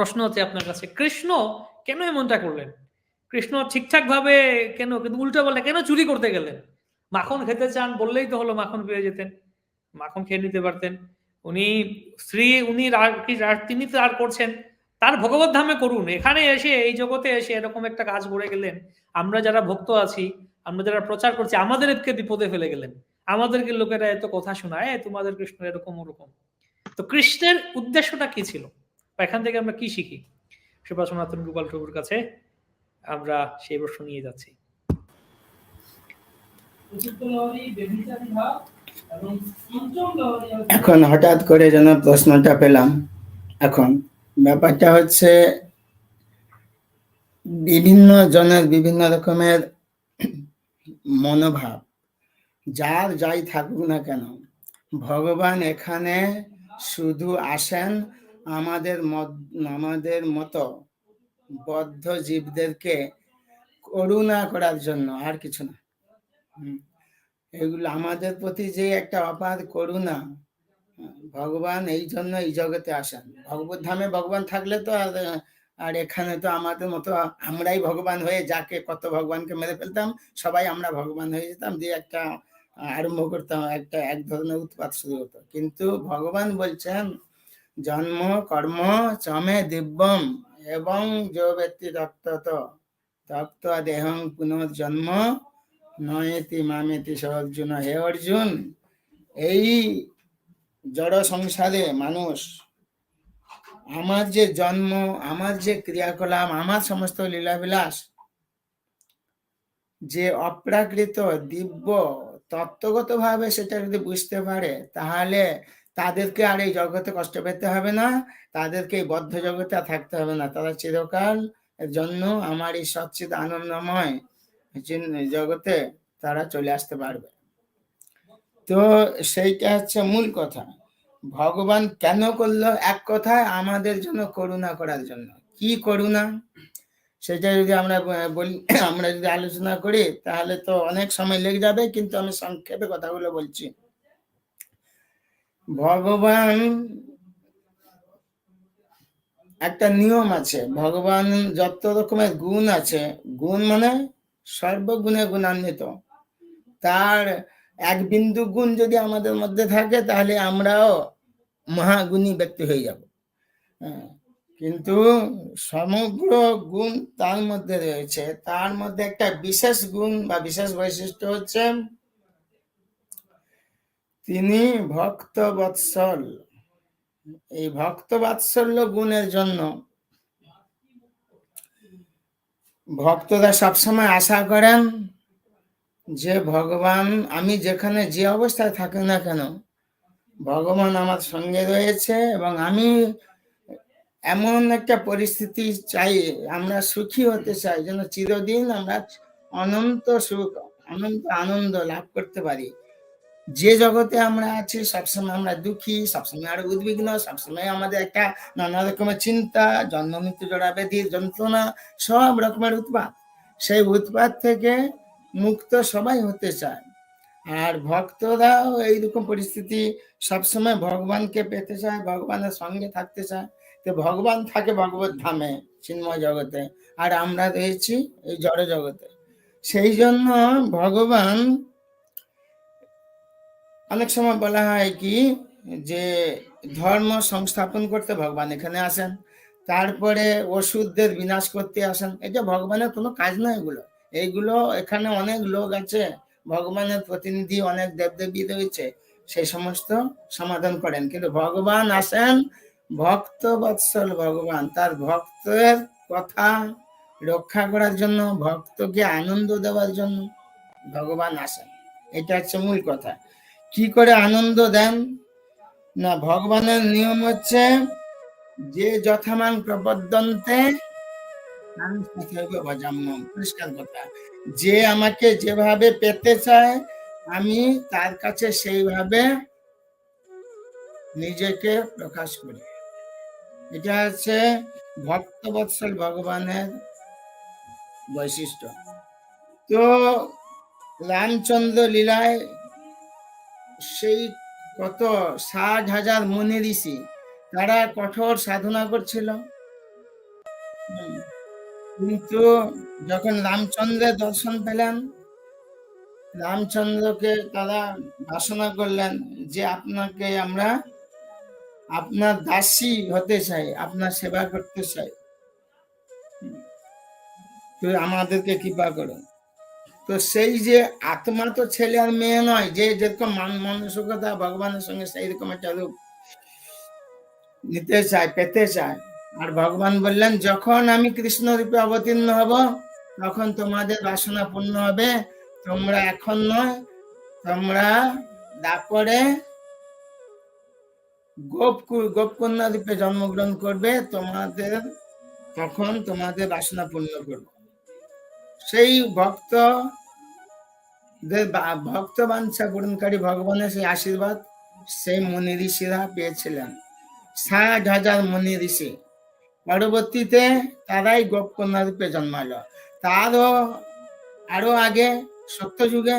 প্রশ্ন হচ্ছে আপনার কাছে কৃষ্ণ কেন এমনটা করলেন? কৃষ্ণ ঠিকঠাক ভাবে কেন কিন্তু উল্টো বলে কেন চুরি করতে গেলেন? মাখন খেতে চান বললেই তো হলো মাখন পেয়ে যেতেন মাখন খেয়ে নিতে পারতেন। উনি স্ত্রী উনি তিনি আর করছেন তার ভগবত ধামে করুন এখানে এসে এই জগতে এসে এরকম একটা কাজ করে গেলেন। আমরা যারা ভক্ত আছি আমরা যারা প্রচার করছি আমাদেরকে বিপদে ফেলে গেলেন। আমাদেরকে লোকেরা এত কথা শোনায় "এ, তোমাদের কৃষ্ণ এরকম ওরকম। তো কৃষ্ণের উদ্দেশ্যটা কি ছিল? বা এখান থেকে আমরা কি শিখি? সুভাষ সনাতন গোপাল প্রভুর কাছে আমরা সেই প্রশ্ন নিয়ে যাচ্ছি। এখন হঠাৎ করে যেন প্রশ্নটা পেলাম। এখন ব্যাপারটা হচ্ছে বিভিন্ন জনের বিভিন্ন রকমের মনোভাব। যার যাই থাকুক না কেন ভগবান এখানে শুধু আসেন আমাদের আমাদের মতো বদ্ধ জীবদেরকে করুণা করার জন্য, আর কিছু না। এগুলো আমাদের প্রতি যে একটা অপার করুণা, ভগবান এই জন্য এই জগতে আসেন। ভগবত ধামে ভগবান থাকলে তো আর আর এখানে তো আমাদের মতো আমরাই ভগবান হয়ে যাকে কত ভগবানকে মেরে ফেলতাম, সবাই আমরা ভগবান হয়ে যেতাম, দিয়ে একটা আরম্ভ করতাম, একটা এক ধরনের উৎপাত শুরু হতো। কিন্তু ভগবান বলছেন জন্ম কর্ম চমে দিব্যম এবং যে ব্যক্তি তত্ত্বত, তত্ত্ব দেহং পুনর্জন্ম নয়েতি মামেতি স অর্জুন হে অর্জুন। এই জড় সংসারে মানুষ, আমার যে জন্ম, আমার যে ক্রিয়াকলাপ, আমার সমস্ত লীলাবিলাস, যে অপ্রাকৃত, দিব্য তত্ত্বগত ভাবে সেটা যদি বুঝতে পারে, তাহলে তাদেরকে আর এই জগতে কষ্ট পেতে হবে না। তাদেরকে এই বদ্ধ জগতে আর থাকতে হবে না। তারা চিরকাল জন্য আমার এই সচ্চিদ আনন্দময় জগতে তারা চলে আসতে পারবে। তো সেইটা হচ্ছে মূল কথা। ভগবান কেন করল? এক কথায় আমাদের জন্য করুণা করার জন্য। কি করুণা? সেটা যদি আমরা বলি, আমরা যদি আলোচনা করি, তাহলে তো অনেক সময় লেগে যাবে, কিন্তু আমি সংক্ষেপে কথাগুলো বলছি। ভগবান একটা নিয়ম আছে। ভগবান যত রকমের গুণ আছে গুণ মানে সর্বগুণে গুণান্বিত। তার এক বিন্দু গুণ যদি আমাদের মধ্যে থাকে তাহলে আমরাও মহাগুণী ব্যক্তি হয়ে যাব। হ্যাঁ, কিন্তু সমগ্র গুণ তার মধ্যে রয়েছে। তার মধ্যে একটা বিশেষ গুণ বা বিশেষ বৈশিষ্ট্য হচ্ছে তিনি ভক্ত বৎসল এই ভক্ত বাৎসল্য গুণের জন্য ভক্তরা সবসময় আশা করেন যে ভগবান, আমি যেখানে যে অবস্থায় থাকি না কেন, ভগবান আমার সঙ্গে রয়েছে এবং আমি এমন একটা পরিস্থিতি চাই, আমরা সুখী হতে চাই, যেন চিরদিন আমরা অনন্ত সুখ, অনন্ত আনন্দ লাভ করতে পারি। যে জগতে আমরা আছি, সবসময় আমরা দুঃখী, সবসময় আরও উদ্বিগ্ন, সবসময় আমাদের একটা নানা রকমের চিন্তা জন্ম মৃত্যু জড়া ব্যাধির যন্ত্রণা, সব রকমের উৎপাত। সেই উৎপাত থেকে মুক্ত সবাই হতে চায়। আর ভক্তরাও এইরকম পরিস্থিতি সবসময় ভগবানকে পেতে চায়, ভগবানের সঙ্গে থাকতে চায়। তো ভগবান থাকে ভগবত ধামে, চিন্ময় জগতে। আর আমরা রয়েছি এই জড় জগতে সেই জন্য ভগবান অনেক সময় বলা হয় কি যে ধর্ম সংস্থাপন করতে ভগবান এখানে আসেন, তারপরে ওষুধদের বিনাশ করতে আসেন। এটা ভগবানের কোনো কাজ নয় এগুলো। এইগুলো এখানে অনেক লোক আছে, ভগবানের প্রতিনিধি অনেক দেবদেবী রয়েছে সেই সমস্ত সমাধান করেন। কিন্তু ভগবান আসেন, ভক্ত বৎসল ভগবান, তার ভক্তের কথা রক্ষা করার জন্য, ভক্তকে আনন্দ দেওয়ার জন্য ভগবান আসেন। এটা হচ্ছে মূল কথা। কি করে আনন্দ দেন? না, ভগবানের নিয়ম হচ্ছে যে যথামান প্রবদন্তে। পরিষ্কার কথা। যে আমাকে যেভাবে পেতে চায়, আমি তার কাছে সেইভাবে নিজেকে প্রকাশ করি। এটা হচ্ছে ভক্তবৎসল ভগবানের বৈশিষ্ট্য। তো রামচন্দ্র লীলায় সেই কত ষাট হাজার মুনি ঋষি, তারা কঠোর সাধনা করছিল। কিন্তু যখন রামচন্দ্রের দর্শন পেলেন, রামচন্দ্রকে তারা বাসনা করলেন যে আপনাকে আমরা আপনার দাসী হতে চাই, আপনার সেবা করতে চাই। আমাদেরকে কৃপা করুন। তো সেই যে আত্মা তো ছেলে আর মেয়ে নয়, যে যেরকম মান- মানসিকতা ভগবানের সঙ্গে সেই রকম একটা রূপ নিতে চায়, পেতে চায়। আর ভগবান বললেন, যখন আমি কৃষ্ণ রূপে অবতীর্ণ হব, তখন তোমাদের বাসনা পূর্ণ হবে। তোমরা এখন নয়, তোমরা তারপরে গোপ গোপকন্যা রূপে জন্মগ্রহণ করবে। তোমাদের, তখন তোমাদের বাসনা পূর্ণ করবে। সেই ভক্ত ভক্ত বাঞ্ছা পূরণকারী ভগবানের সেই আশীর্বাদ, সেই মুনি ঋষিরা পেয়েছিলেন। ষাট হাজার মুনি ঋষি। পরবর্তীতে তারাই গোপকন্যা রূপে জন্মালো। তারও আরও আগে সত্যযুগে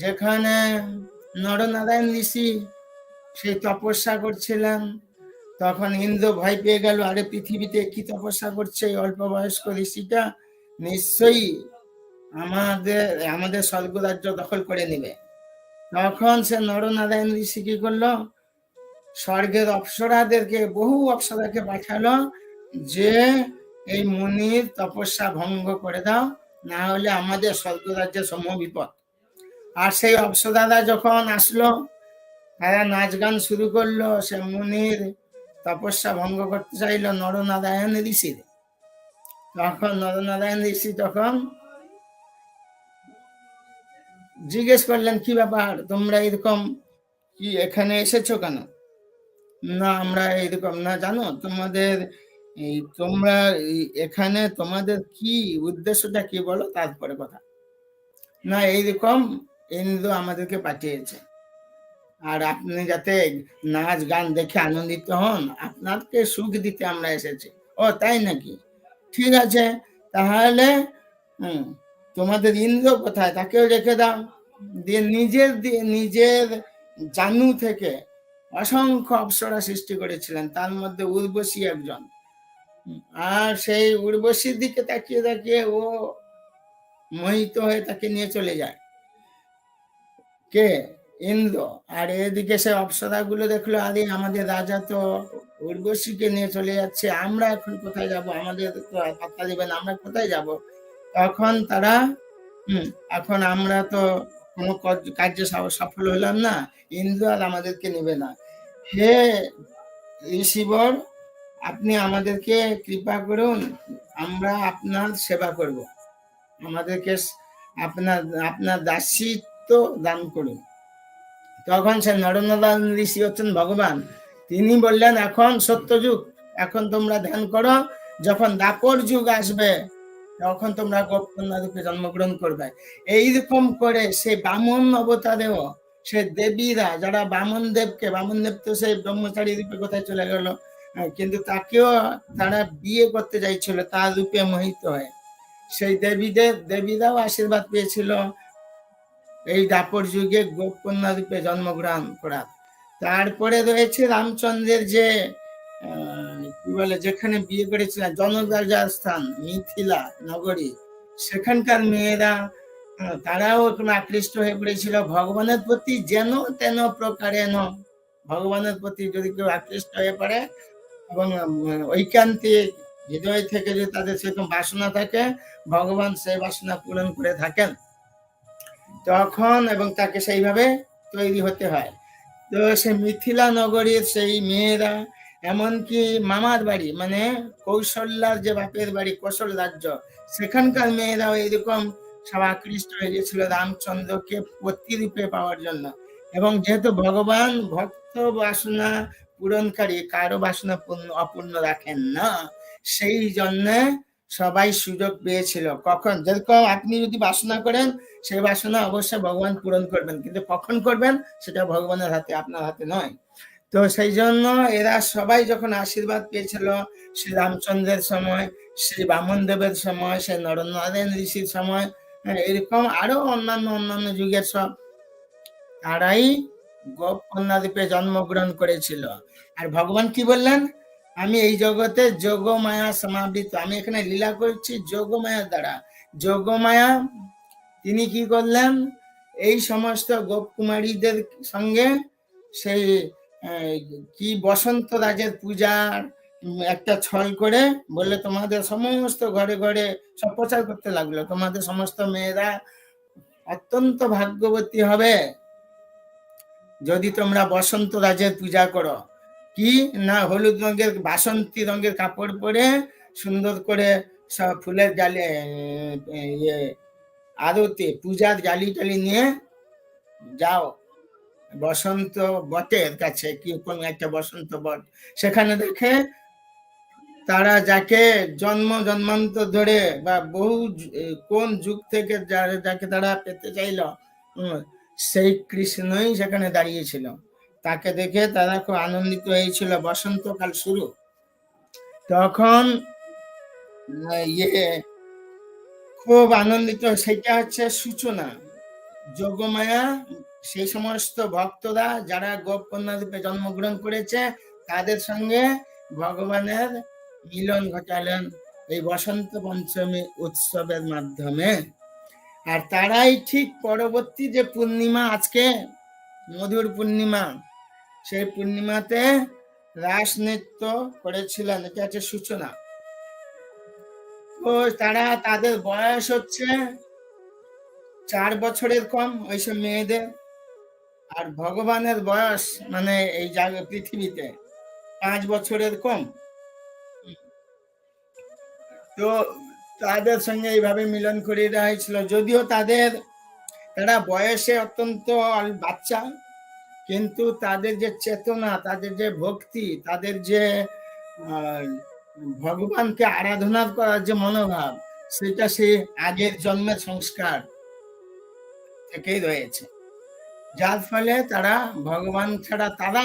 যেখানে নরনারায়ণ ঋষি সেই তপস্যা করছিলেন, তখন ইন্দ্র ভয় পেয়ে গেল, আরে পৃথিবীতে কি তপস্যা করছে অল্প বয়স্ক ঋষিটা? নিশ্চয়ই আমাদের আমাদের স্বর্গরাজ্য দখল করে নেবে। তখন সে নরনারায়ণ ঋষি কি করল? স্বর্গের অপ্সরাদেরকে, বহু অপ্সরাকে পাঠালো যে, এই মুনির তপস্যা ভঙ্গ করে দাও, না হলে আমাদের স্বর্গরাজ্যের সম বিপদ। আর সেই অপ্সরারা যখন আসলো, তারা নাচ গান শুরু করল, সে মুনির তপস্যা ভঙ্গ করতে চাইলো নরনারায়ণ ঋষির। তখন নরনারায়ণ ঋষি তখন জিজ্ঞেস করলেন, কি ব্যাপার? তোমরা এরকম কি এখানে এসেছ কেন? না, আমরা এরকম না, জানো? তোমাদের এই তোমরা এখানে তোমাদের কি উদ্দেশ্যটা কি বলো, তারপরে কথা। না, এইরকম ইন্দ্র আমাদেরকে পাঠিয়েছে। আর আপনি যাতে নাচ, গান দেখে আনন্দিত হন, আপনাকে সুখ দিতে আমরা এসেছি। ও, তাই নাকি? ঠিক আছে, তাহলে, হুম তোমাদের ইন্দ্র কোথায়? তাকেও রেখে দাও। দিয়ে নিজের দিয়ে নিজের জানু থেকে অসংখ্য অপ্সরা সৃষ্টি করেছিলেন। তার মধ্যে উর্বশী একজন। আর সেই উর্বশীর দিকে তাকিয়ে তাকিয়ে ও মোহিত হয়ে তাকে নিয়ে চলে যায়। কে? ইন্দ্র। আর এদিকে সে অপ্সরা গুলো দেখল, আরে আমাদের রাজা তো উর্বশীকে নিয়ে চলে যাচ্ছে। আমরা এখন কোথায় যাব? আমাদের তো আর পাত্তা দিবেন আমরা কোথায় যাব? তখন তারা, হম, এখন আমরা তো কোনো কার্যে সফল হলাম না, ইন্দ্র আর আমাদেরকে নেবে না। হে ঋষিবর, আপনি আমাদেরকে কৃপা করুন, আমরা আপনার সেবা করব। আমাদেরকে আপনার আপনার দাসিত্ব দান করুন। তখন সে নরনারায়ণ ঋষি হচ্ছেন ভগবান। তিনি বললেন, এখন সত্যযুগ, এখন তোমরা ধ্যান করো, যখন দাপর যুগ আসবে তখন তোমরা গোপকন্যা রূপে জন্মগ্রহণ করবে। এইরকম করে সেই বামন অবতারেও সে দেবীরা যারা বামন দেবকে বামন দেব তো সেই ব্রহ্মচারী রূপে কোথায় চলে গেল হ্যাঁ, কিন্তু তাকেও তারা বিয়ে করতে চাইছিল তার রূপে মোহিত হয়ে। সেই দেবীদের দেবীরাও আশীর্বাদ পেয়েছিল এই দাপর যুগে গোপকন্যা রূপে জন্মগ্রহণ করা তারপরে রয়েছে রামচন্দ্রের যে বলে, যেখানে বিয়ে করেছিলেন জনরাজার স্থান, মিথিলা নগরী, সেখানকার মেয়েরা তারাও আকৃষ্ট হয়ে পড়েছিল। ভগবানের প্রতি যেন তেন প্রকারে ন, ভগবানের প্রতি যদি কেউ আকৃষ্ট হয়ে পড়ে এবং ঐকান্তিক হৃদয় থেকে যদি তাদের সেরকম বাসনা থাকে, ভগবান সেই বাসনা পূরণ করে থাকেন। তখন এবং তাকে সেইভাবে তৈরি হতে হয়। তো সে মিথিলা নগরীর সেই মেয়েরা এমনকি মামার বাড়ি মানে কৌশল্যার যে বাপের বাড়ি, কৌশল রাজ্য, সেখানকার মেয়েরাও এরকম সব আকৃষ্ট হয়ে গেছিল রামচন্দ্রকে প্রতিরূপে পাওয়ার জন্য। এবং যেহেতু ভগবান ভক্ত বাসনা পূরণকারী, কারও বাসনা পূর্ণ, অপূর্ণ রাখেন না, সেই জন্য সবাই সুযোগ পেয়েছিল। কখন? যেরকম আপনি যদি বাসনা করেন, সেই বাসনা অবশ্যই ভগবান পূরণ করবেন। কিন্তু কখন করবেন, সেটা ভগবানের হাতে, আপনার হাতে নয়। তো সেই জন্য এরা সবাই যখন আশীর্বাদ পেয়েছিল শ্রী রামচন্দ্রের সময় শ্রী বামন দেবের সময় সে নরনারায়ণ ঋষির সময় হ্যাঁ, এরকম আরও অন্যান্য অন্যান্য যুগের সব তারাই গোপ কন্যা রূপে জন্মগ্রহণ করেছিল। আর ভগবান কি বললেন? আমি এই জগতে যোগ যোগমায়া সমাবৃত আমি এখানে লীলা করছি যোগ যোগমায়ার দ্বারা। যোগমায়া তিনি কি করলেন? এই সমস্ত গোপকুমারীদের সঙ্গে সেই কি বসন্ত রাজের পূজার একটা ছল করে বলে তোমাদের সমস্ত ঘরে ঘরে সব প্রচার করতে লাগল। তোমাদের সমস্ত মেয়েরা অত্যন্ত ভাগ্যবতী হবে। যদি তোমরা বসন্ত রাজের পূজা করো, কি না হলুদ রঙের, বাসন্তী রঙের কাপড় পরে সুন্দর করে সব ফুলের জালি ইয়ে আরতি পূজার জালি টালি নিয়ে যাও। বসন্ত বটের কাছে, কি কোন একটা বসন্ত বট। সেখানে দেখে তারা যাকে জন্ম জন্মান্তর ধরে বা বহু কোন যুগ থেকে যাকে তারা পেতে চাইল সেই কৃষ্ণই সেখানে দাঁড়িয়েছিল। তাকে দেখে তারা খুব আনন্দিত হয়েছিল, বসন্তকাল শুরু। তখন ইয়ে খুব আনন্দিত, সেটা হচ্ছে সূচনা। যোগমায়া সেই সমস্ত ভক্তরা যারা গোপকন্যা রূপে জন্মগ্রহণ করেছে, তাদের সঙ্গে ভগবানের মিলন ঘটালেন এই বসন্ত পঞ্চমী উৎসবের মাধ্যমে। আর তারাই ঠিক পরবর্তী যে পূর্ণিমা, আজকে মধুর পূর্ণিমা, সেই পূর্ণিমাতে রাস নৃত্য করেছিলেন, এটা হচ্ছে সূচনা। তো তারা তাদের বয়স হচ্ছে চার বছরের কম ওইসব মেয়েদের। আর ভগবানের বয়স মানে এই পৃথিবীতে পাঁচ বছরের কম। তো তাদের সঙ্গে এইভাবে মিলন করিয়ে দেওয়া হয়েছিল। যদিও তাদের, তারা বয়সে অত্যন্ত বাচ্চা, কিন্তু তাদের যে চেতনা, তাদের যে ভক্তি, তাদের যে ভগবানকে আরাধনা করার যে মনোভাব, সেটা সেই আগের জন্মের সংস্কার থেকেই রয়েছে। যার ফলে তারা ভগবান ছাড়া তারা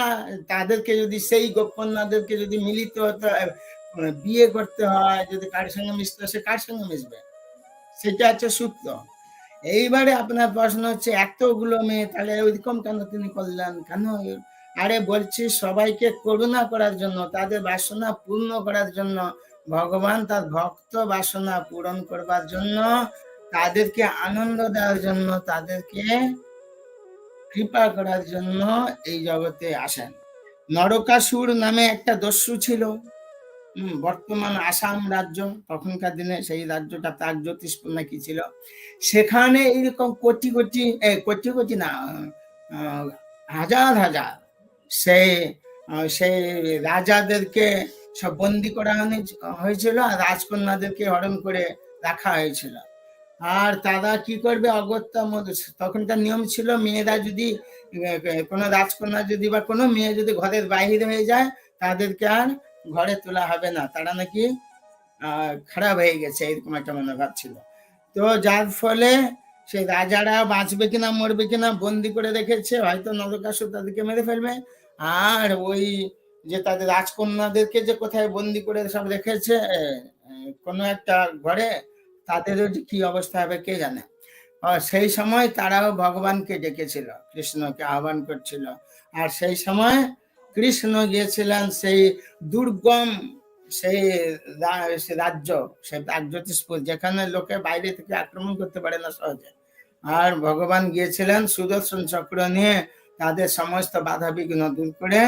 তাদেরকে যদি সেই গোপন্যাদেরকে যদি মিলিত হতে বিয়ে করতে হয় যদি কার সঙ্গে মিশতে হয়, সে কার সঙ্গে মিশবে? সেটা হচ্ছে সূত্র এইবারে আপনার প্রশ্ন হচ্ছে এতগুলো মেয়ে তাহলে ওইরকম কেন তিনি করলেন কেন? আরে বলছি সবাইকে করুণা করার জন্য তাদের বাসনা পূর্ণ করার জন্য ভগবান তার ভক্ত বাসনা পূরণ করবার জন্য তাদেরকে আনন্দ দেওয়ার জন্য তাদেরকে কৃপা করার জন্য এই জগতে আসেন। নরকাসুর নামে একটা দস্যু ছিল। বর্তমান আসাম রাজ্য, তখনকার দিনে সেই রাজ্যটা তার জ্যোতিষপুর নাকি ছিল। সেখানে এইরকম কোটি কোটি কোটি কোটি না হাজার হাজার সেই সেই রাজাদেরকে সব বন্দি করা হয়েছিল আর রাজকন্যাদেরকে হরণ করে রাখা হয়েছিল। আর তারা কি করবে? অগত্যা মধু। তখনকার নিয়ম ছিল, মেয়েরা যদি কোনো রাজকন্যা যদি বা কোনো মেয়ে যদি ঘরের বাইরে হয়ে যায়, তাদেরকে আর ঘরে তোলা হবে না। তারা নাকি খারাপ হয়ে গেছে, এরকম একটা মনোভাব ছিল। তো যার ফলে সেই রাজারা বাঁচবে কিনা, মরবে কিনা, বন্দি করে রেখেছে, হয়তো নরকাসুর তাদেরকে মেরে ফেলবে। আর ওই যে তাদের রাজকন্যাদেরকে যে কোথায় বন্দি করে সব রেখেছে কোনো একটা ঘরে তাদেরও কি অবস্থা হবে কে জানে? সেই সময় তারাও ভগবানকে ডেকেছিল, কৃষ্ণকে আহ্বান করছিল। আর সেই সময় কৃষ্ণ গিয়েছিলেন সেই দুর্গম সেই রাজ্য সেই প্রাগজ্যোতিষপুর যেখানে লোকে বাইরে থেকে আক্রমণ করতে পারে না সহজে। আর ভগবান গিয়েছিলেন সুদর্শন চক্র নিয়ে তাদের সমস্ত বাধা বিঘ্ন দূর করে,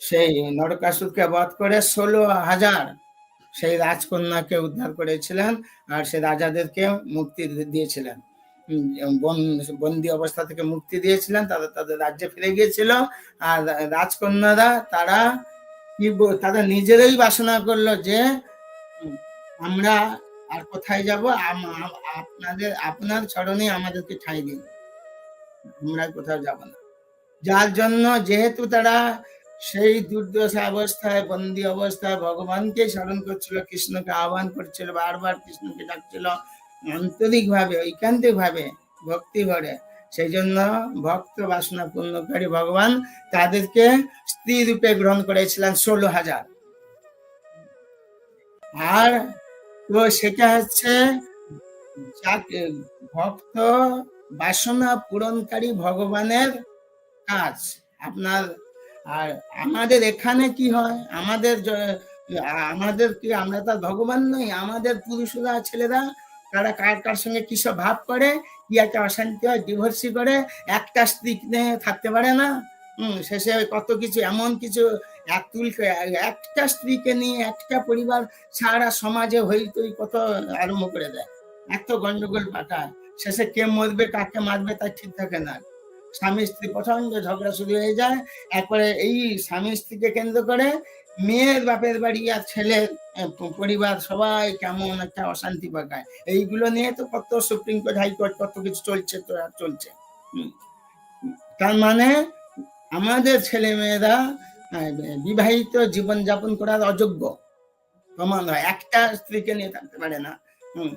সেই নরকাসুরকে বধ করে ষোলো হাজার সেই রাজকন্যাকে উদ্ধার করেছিলেন আর সে রাজাদেরকে মুক্তি দিয়েছিলেন। বন- বন্দি অবস্থা থেকে মুক্তি দিয়েছিলেন, তারা তাদের রাজ্যে ফিরে গিয়েছিল আর রাজকন্যারা তারা কি তারা নিজেরাই বাসনা করল যে আমরা আর কোথায় যাব? আপনাদের, আপনার চরণে আমাদেরকে ঠাঁই দিন। আমরা কোথাও যাব না। যার জন্য যেহেতু তারা সেই দুর্দশা অবস্থায়, বন্দি অবস্থায় ভগবানকে স্মরণ করছিল, কৃষ্ণকে আহ্বান করছিল, বারবার কৃষ্ণকে ডাকছিল আন্তরিক ভাবে ঐকান্তিক ভাবে ভক্তি ভরে সেই জন্য ভক্ত বাসনা পূর্ণকারী ভগবান তাদেরকে স্ত্রী রূপে গ্রহণ করেছিলেন ষোলো হাজার। আর তো সেটা হচ্ছে ভক্ত বাসনা পূরণকারী ভগবানের কাজ। আপনার আর আমাদের এখানে কি হয়? আমাদের আমাদের কি, আমরা তো ভগবান নই, আমাদের পুরুষরা, ছেলেরা, তারা কার কার সঙ্গে কিসব ভাব করে? কি একটা অশান্তি হয় ডিভোর্সি করে, একটা স্ত্রী থাকতে পারে না। হম, শেষে কত কিছু, এমন কিছু, এক একটা স্ত্রীকে নিয়ে একটা পরিবার সারা সমাজে হই তৈ কত আরম্ভ করে দেয়। এত গন্ডগোল পাঠায় শেষে কে মরবে, কাকে মারবে তার ঠিক থাকে না। স্বামী স্ত্রী প্রচণ্ড ঝগড়া শুরু হয়ে যায়। একবারে এই স্বামী স্ত্রীকে কেন্দ্র করে মেয়ের বাপের বাড়ি আর ছেলের পরিবার সবাই কেমন একটা অশান্তি পাকায়। এইগুলো নিয়ে তো কত সুপ্রিম কোর্ট হাইকোর্ট কত কিছু চলছে তো আর চলছে। তার মানে আমাদের ছেলে মেয়েরা বিবাহিত জীবন যাপন করার অযোগ্য। প্রমাণ হয়। একটা স্ত্রীকে নিয়ে থাকতে পারে না। হুম।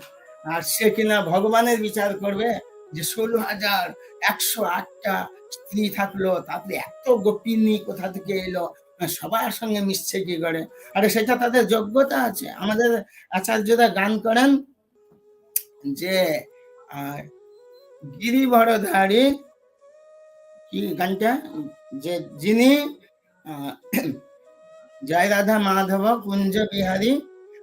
আর সে কিনা ভগবানের বিচার করবে যে ষোলো হাজার একশো আটটা স্ত্রী থাকল তারপরে এত গোপিনী কোথা থেকে এলো? সবার সঙ্গে মিশছে কি করে? আরে সেটা তাদের যোগ্যতা আছে। আমাদের আচার্যরা গান করেন যে আহ, গিরিবরধারী কি গানটা? যে যিনি জয় রাধা মাধব কুঞ্জ বিহারী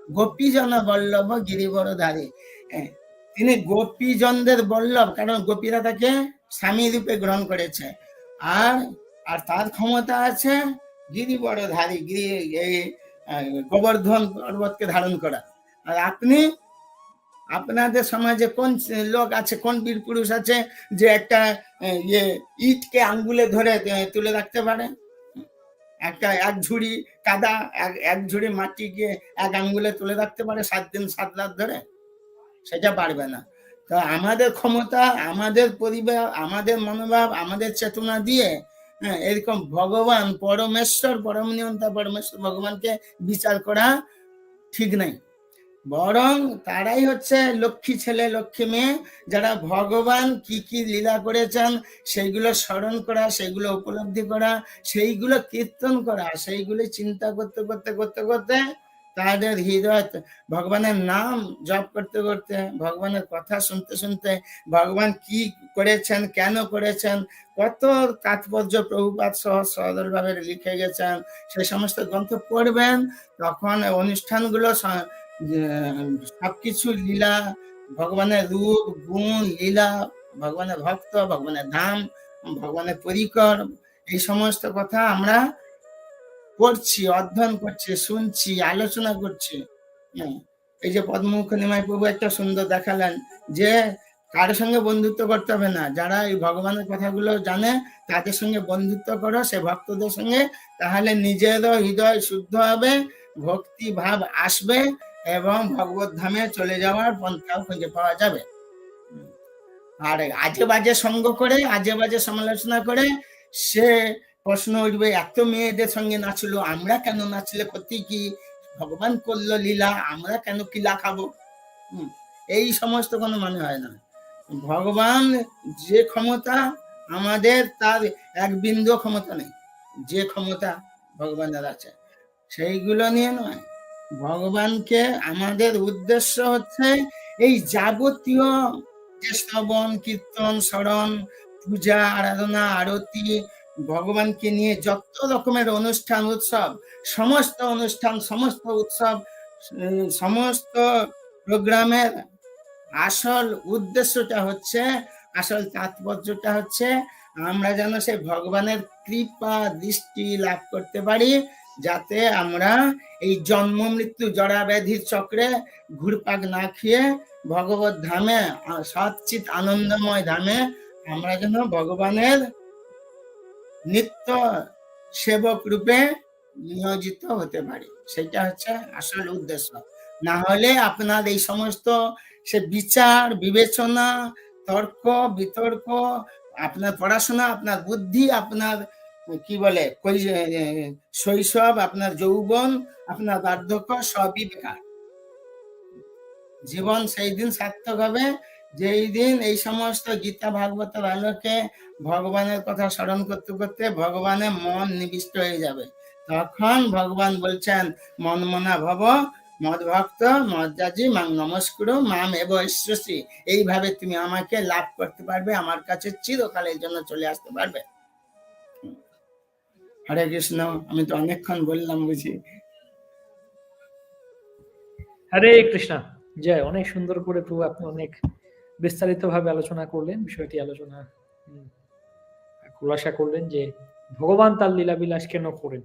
গোপীজন বল্লভ গিরিবরধারী। হ্যাঁ, তিনি গোপীজনদের বল্লভ, কারণ গোপীরা তাকে স্বামী রূপে গ্রহণ করেছে। আর আর তার ক্ষমতা আছে গিরিবরধারী, গিরি, এই গোবর্ধন পর্বতকে ধারণ করা। আর আপনি, আপনাদের সমাজে কোন লোক আছে, কোন বীর পুরুষ আছে, যে একটা ইয়ে ইটকে আঙ্গুলে ধরে তুলে রাখতে পারে? একটা, এক ঝুড়ি কাদা এক ঝুড়ি মাটি গিয়ে এক আঙ্গুলে তুলে রাখতে পারে সাত দিন, সাত রাত ধরে? সেটা পারবে না। তো আমাদের ক্ষমতা, আমাদের পরিবার, আমাদের মনোভাব, আমাদের চেতনা দিয়ে হ্যাঁ এরকম ভগবান পরমেশ্বর পরম নিয়ন্তা পরমেশ্বর ভগবানকে বিচার করা ঠিক নাই। বরং তারাই হচ্ছে লক্ষ্মী ছেলে, লক্ষ্মী মেয়ে, যারা ভগবান কি কি লীলা করেছেন, সেইগুলো স্মরণ করা, সেইগুলো উপলব্ধি করা, সেইগুলো কীর্তন করা, সেইগুলো চিন্তা করতে করতে করতে করতে তাদের হৃদয় ভগবানের নাম জপ করতে করতে, ভগবানের কথা শুনতে শুনতে ভগবান কি করেছেন, কেন করেছেন, কত তাৎপর্য প্রভুপাত সহ সদরভাবে লিখে গেছেন, সে সমস্ত গ্রন্থ পড়বেন, তখন অনুষ্ঠানগুলো সবকিছু লীলা, ভগবানের রূপ, গুণ, লীলা, ভগবানের ভক্ত, ভগবানের ধাম, ভগবানের পরিকর, এই সমস্ত কথা আমরা পড়ছি অধ্যয়ন করছে, শুনছি, আলোচনা করছে। এই যে পদ্মমুখ নিমাই প্রভু একটা সুন্দর দেখালেন যে কারোর সঙ্গে বন্ধুত্ব করতে হবে না। যারা এই ভগবানের কথাগুলো জানে, তাদের সঙ্গে বন্ধুত্ব করো, সে ভক্তদের সঙ্গে। তাহলে নিজেরও হৃদয় শুদ্ধ হবে, ভক্তি ভাব আসবে এবং ভগবত ধামে চলে যাওয়ার পন্থাও খুঁজে পাওয়া যাবে। আর আজে বাজে সঙ্গ করে, আজে বাজে সমালোচনা করে, সে প্রশ্ন উঠবে, এত মেয়েদের সঙ্গে নাচলো, আমরা কেন নাচলে ক্ষতি কি? ভগবান করল লীলা, আমরা কেন কিলা খাব? এই সমস্ত কোনো মানে হয় না। ভগবান যে ক্ষমতা আমাদের, তার এক বিন্দু ক্ষমতা নেই। যে ক্ষমতা ভগবানের আছে। সেইগুলো নিয়ে নয়। ভগবানকে আমাদের উদ্দেশ্য হচ্ছে এই যাবতীয় শ্রবণ, কীর্তন, স্মরণ, পূজা, আরাধনা, আরতি ভগবানকে নিয়ে যত রকমের অনুষ্ঠান, উৎসব, সমস্ত অনুষ্ঠান, সমস্ত উৎসব সমস্ত প্রোগ্রামের আসল উদ্দেশ্যটা হচ্ছে, আসল তাৎপর্যটা হচ্ছে, আমরা যেন সেই ভগবানের কৃপা, দৃষ্টি লাভ করতে পারি, যাতে আমরা এই জন্ম মৃত্যু জড়া ব্যাধির চক্রে ঘুরপাক না খেয়ে ভগবত ধামে সচ্চিত আনন্দময় ধামে আমরা যেন ভগবানের নিত্য সেবক রূপে নিয়োজিত হতে পারি। সেটা হচ্ছে আসল উদ্দেশ্য। না হলে আপনার এই সমস্ত সে বিচার, বিবেচনা, তর্ক, বিতর্ক, আপনার পড়াশোনা, আপনার বুদ্ধি, আপনার, কি বলে শৈশব, আপনার যৌবন, আপনার বার্ধক্য, সবই বেকার। জীবন সেই দিন সার্থক হবে। যেই দিন এই সমস্ত গীতা ভাগবতের আলোকে ভগবানের কথা স্মরণ করতে করতে ভগবানের মন নিবিষ্ট হয়ে যাবে। তখন ভগবান বলছেন মন মনা ভব মদ ভক্ত মজ্জাজি মাং নমস্কুর মাম এব ঈশ্বসী এইভাবে তুমি আমাকে লাভ করতে পারবে আমার কাছে চিরকালের জন্য চলে আসতে পারবে। হরে কৃষ্ণ আমি তো অনেকক্ষণ বললাম বুঝি। হরে কৃষ্ণ। জয় অনেক সুন্দর করে প্রভু আপনি অনেক বিস্তারিত ভাবে আলোচনা করলেন, বিষয়টি আলোচনা খুলাসা করলেন যে ভগবান তার লীলা বিলাস কেন করেন?